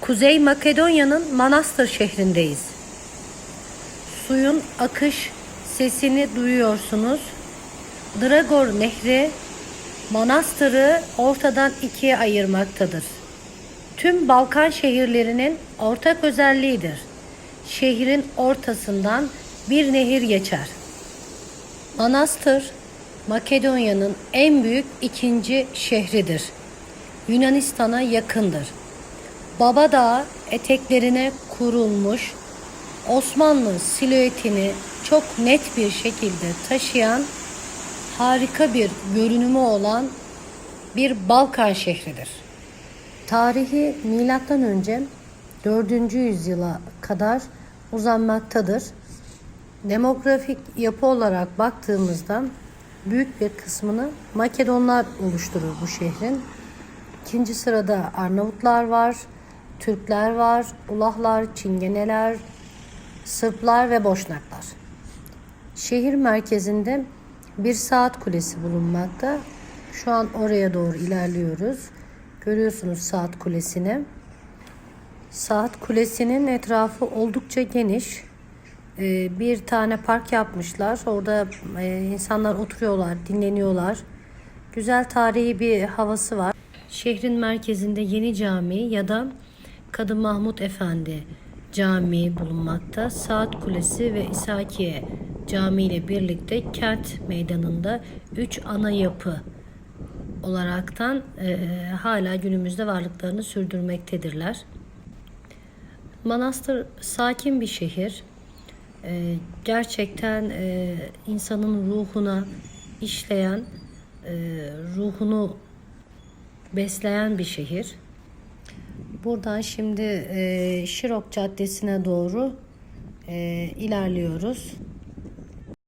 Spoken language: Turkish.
Kuzey Makedonya'nın Manastır şehrindeyiz. Suyun akış sesini duyuyorsunuz. Dragor Nehri Manastır'ı ortadan ikiye ayırmaktadır. Tüm Balkan şehirlerinin ortak özelliğidir. Şehrin ortasından bir nehir geçer. Manastır, Makedonya'nın en büyük ikinci şehridir. Yunanistan'a yakındır. Baba Dağı eteklerine kurulmuş Osmanlı silüetini çok net bir şekilde taşıyan harika bir görünümü olan bir Balkan şehridir. Tarihi milattan önce 4. yüzyıla kadar uzanmaktadır. Demografik yapı olarak baktığımızda büyük bir kısmını Makedonlar oluşturur bu şehrin. İkinci sırada Arnavutlar var, Türkler var, Ulahlar, Çingeneler, Sırplar ve Boşnaklar. Şehir merkezinde bir saat kulesi bulunmakta. Şu an oraya doğru ilerliyoruz. Görüyorsunuz saat kulesini. Saat kulesinin etrafı oldukça geniş. Ee, Bir tane park yapmışlar. Orada e, insanlar oturuyorlar, dinleniyorlar. Güzel tarihi bir havası var. Şehrin merkezinde Yeni Cami ya da Kadı Mahmut Efendi Camii bulunmakta. Saat Kulesi ve İsakiye Camii ile birlikte kent meydanında üç ana yapı olaraktan e, hala günümüzde varlıklarını sürdürmektedirler. Manastır sakin bir şehir. E, gerçekten e, insanın ruhuna işleyen, e, ruhunu besleyen bir şehir. Buradan şimdi e, Şirok Caddesi'ne doğru e, ilerliyoruz.